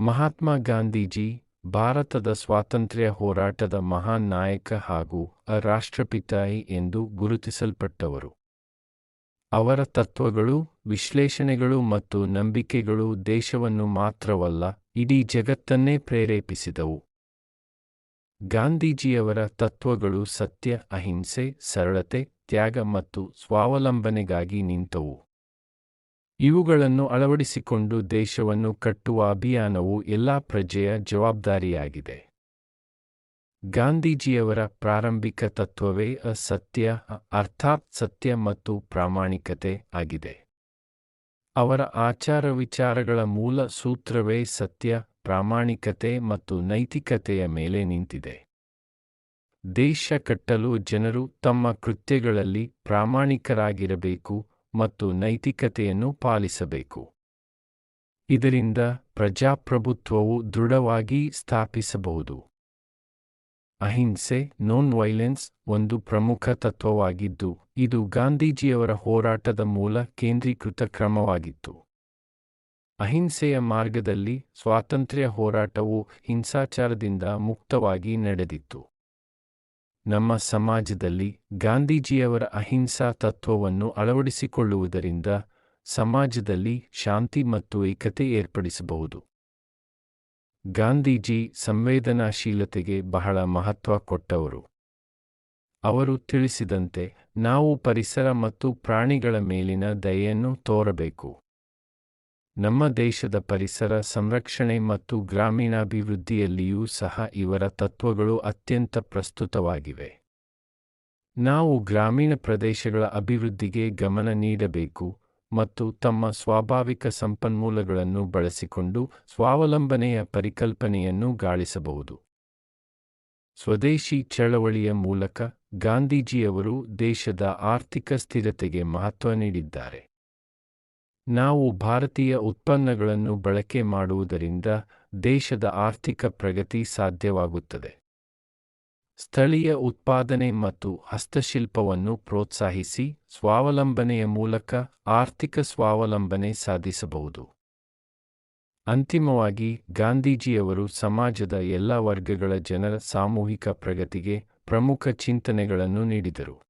ಮಹಾತ್ಮ ಗಾಂಧೀಜಿ ಭಾರತದ ಸ್ವಾತಂತ್ರ್ಯ ಹೋರಾಟದ ಮಹಾನ್ ನಾಯಕ ಹಾಗೂ ರಾಷ್ಟ್ರಪಿತ ಎಂದು ಗುರುತಿಸಲ್ಪಟ್ಟವರು. ಅವರ ತತ್ವಗಳು, ವಿಶ್ಲೇಷಣೆಗಳು ಮತ್ತು ನಂಬಿಕೆಗಳು ದೇಶವನ್ನು ಮಾತ್ರವಲ್ಲ, ಇಡೀ ಜಗತ್ತನ್ನೇ ಪ್ರೇರೇಪಿಸಿದವು. ಗಾಂಧೀಜಿಯವರ ತತ್ವಗಳು ಸತ್ಯ, ಅಹಿಂಸೆ, ಸರಳತೆ, ತ್ಯಾಗ ಮತ್ತು ಸ್ವಾವಲಂಬನೆಗಾಗಿ ನಿಂತವು. ಇವುಗಳನ್ನು ಅಳವಡಿಸಿಕೊಂಡು ದೇಶವನ್ನು ಕಟ್ಟುವ ಅಭಿಯಾನವು ಎಲ್ಲಾ ಪ್ರಜೆಯ ಜವಾಬ್ದಾರಿಯಾಗಿದೆ. ಗಾಂಧೀಜಿಯವರ ಪ್ರಾರಂಭಿಕ ತತ್ವವೇ ಅಸತ್ಯ, ಅರ್ಥಾತ್ ಸತ್ಯ ಮತ್ತು ಪ್ರಾಮಾಣಿಕತೆ ಆಗಿದೆ. ಅವರ ಆಚಾರ ವಿಚಾರಗಳ ಮೂಲ ಸೂತ್ರವೇ ಸತ್ಯ, ಪ್ರಾಮಾಣಿಕತೆ ಮತ್ತು ನೈತಿಕತೆಯ ಮೇಲೆ ನಿಂತಿದೆ. ದೇಶ ಕಟ್ಟಲು ಜನರು ತಮ್ಮ ಕೃತ್ಯಗಳಲ್ಲಿ ಪ್ರಾಮಾಣಿಕರಾಗಿರಬೇಕು ಮತ್ತು ನೈತಿಕತೆಯನ್ನು ಪಾಲಿಸಬೇಕು. ಇದರಿಂದ ಪ್ರಜಾಪ್ರಭುತ್ವವು ದೃಢವಾಗಿ ಸ್ಥಾಪಿಸಬಹುದು. ಅಹಿಂಸೆ ನೋನ್ ವೈಲೆನ್ಸ್ ಒಂದು ಪ್ರಮುಖ ತತ್ವವಾಗಿದ್ದು, ಇದು ಗಾಂಧೀಜಿಯವರ ಹೋರಾಟದ ಮೂಲ ಕೇಂದ್ರೀಕೃತ ಕ್ರಮವಾಗಿತ್ತು. ಅಹಿಂಸೆಯ ಮಾರ್ಗದಲ್ಲಿ ಸ್ವಾತಂತ್ರ್ಯ ಹೋರಾಟವು ಹಿಂಸಾಚಾರದಿಂದ ಮುಕ್ತವಾಗಿ ನಡೆದಿತ್ತು. ನಮ್ಮ ಸಮಾಜದಲ್ಲಿ ಗಾಂಧೀಜಿಯವರ ಅಹಿಂಸಾ ತತ್ವವನ್ನು ಅಳವಡಿಸಿಕೊಳ್ಳುವುದರಿಂದ ಸಮಾಜದಲ್ಲಿ ಶಾಂತಿ ಮತ್ತು ಏಕತೆ ಏರ್ಪಡಿಸಬಹುದು. ಗಾಂಧೀಜಿ ಸಂವೇದನಾಶೀಲತೆಗೆ ಬಹಳ ಮಹತ್ವ ಕೊಟ್ಟವರು. ಅವರು ತಿಳಿಸಿದಂತೆ, ನಾವು ಪರಿಸರ ಮತ್ತು ಪ್ರಾಣಿಗಳ ಮೇಲಿನ ದಯೆಯನ್ನು ತೋರಬೇಕು. ನಮ್ಮ ದೇಶದ ಪರಿಸರ ಸಂರಕ್ಷಣೆ ಮತ್ತು ಗ್ರಾಮೀಣಾಭಿವೃದ್ಧಿಯಲ್ಲಿಯೂ ಸಹ ಇವರ ತತ್ವಗಳು ಅತ್ಯಂತ ಪ್ರಸ್ತುತವಾಗಿವೆ. ನಾವು ಗ್ರಾಮೀಣ ಪ್ರದೇಶಗಳ ಅಭಿವೃದ್ಧಿಗೆ ಗಮನ ನೀಡಬೇಕು ಮತ್ತು ತಮ್ಮ ಸ್ವಾಭಾವಿಕ ಸಂಪನ್ಮೂಲಗಳನ್ನು ಬಳಸಿಕೊಂಡು ಸ್ವಾವಲಂಬನೆಯ ಪರಿಕಲ್ಪನೆಯನ್ನು ಗಾಳಿಸಬಹುದು. ಸ್ವದೇಶಿ ಚಳವಳಿಯ ಮೂಲಕ ಗಾಂಧೀಜಿಯವರು ದೇಶದ ಆರ್ಥಿಕ ಸ್ಥಿರತೆಗೆ ಮಹತ್ವ ನೀಡಿದ್ದಾರೆ. ನಾವು ಭಾರತೀಯ ಉತ್ಪನ್ನಗಳನ್ನು ಬಳಕೆ ಮಾಡುವುದರಿಂದ ದೇಶದ ಆರ್ಥಿಕ ಪ್ರಗತಿ ಸಾಧ್ಯವಾಗುತ್ತದೆ. ಸ್ಥಳೀಯ ಉತ್ಪಾದನೆ ಮತ್ತು ಹಸ್ತಶಿಲ್ಪವನ್ನು ಪ್ರೋತ್ಸಾಹಿಸಿ ಸ್ವಾವಲಂಬನೆಯ ಮೂಲಕ ಆರ್ಥಿಕ ಸ್ವಾವಲಂಬನೆ ಸಾಧಿಸಬಹುದು. ಅಂತಿಮವಾಗಿ, ಗಾಂಧೀಜಿಯವರು ಸಮಾಜದ ಎಲ್ಲ ವರ್ಗಗಳ ಜನರ ಸಾಮೂಹಿಕ ಪ್ರಗತಿಗೆ ಪ್ರಮುಖ ಚಿಂತನೆಗಳನ್ನು ನೀಡಿದರು.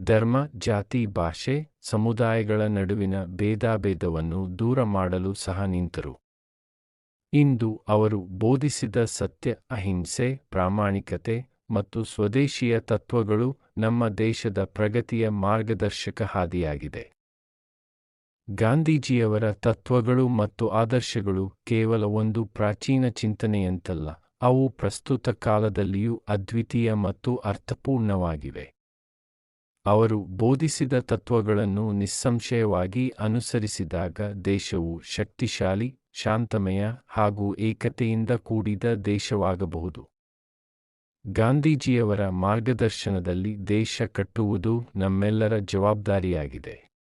ಧರ್ಮ, ಜಾತಿ, ಭಾಷೆ, ಸಮುದಾಯಗಳ ನಡುವಿನ ಭೇದಾಭೇದವನ್ನು ದೂರ ಮಾಡಲು ಸಹ ನಿಂತರು. ಇಂದು ಅವರು ಬೋಧಿಸಿದ ಸತ್ಯ, ಅಹಿಂಸೆ, ಪ್ರಾಮಾಣಿಕತೆ ಮತ್ತು ಸ್ವದೇಶಿಯ ತತ್ವಗಳು ನಮ್ಮ ದೇಶದ ಪ್ರಗತಿಯ ಮಾರ್ಗದರ್ಶಕ ಹಾದಿಯಾಗಿದೆ. ಗಾಂಧೀಜಿಯವರ ತತ್ವಗಳು ಮತ್ತು ಆದರ್ಶಗಳು ಕೇವಲ ಒಂದು ಪ್ರಾಚೀನ ಚಿಂತನೆಯಂತಲ್ಲ, ಅವು ಪ್ರಸ್ತುತ ಕಾಲದಲ್ಲಿಯೂ ಅದ್ವಿತೀಯ ಮತ್ತು ಅರ್ಥಪೂರ್ಣವಾಗಿವೆ. ಅವರು ಬೋಧಿಸಿದ ತತ್ವಗಳನ್ನು ನಿಸ್ಸಂಶಯವಾಗಿ ಅನುಸರಿಸಿದಾಗ ದೇಶವು ಶಕ್ತಿಶಾಲಿ, ಶಾಂತಮಯ ಹಾಗೂ ಏಕತೆಯಿಂದ ಕೂಡಿದ ದೇಶವಾಗಬಹುದು. ಗಾಂಧೀಜಿಯವರ ಮಾರ್ಗದರ್ಶನದಲ್ಲಿ ದೇಶ ಕಟ್ಟುವುದು ನಮ್ಮೆಲ್ಲರ ಜವಾಬ್ದಾರಿಯಾಗಿದೆ.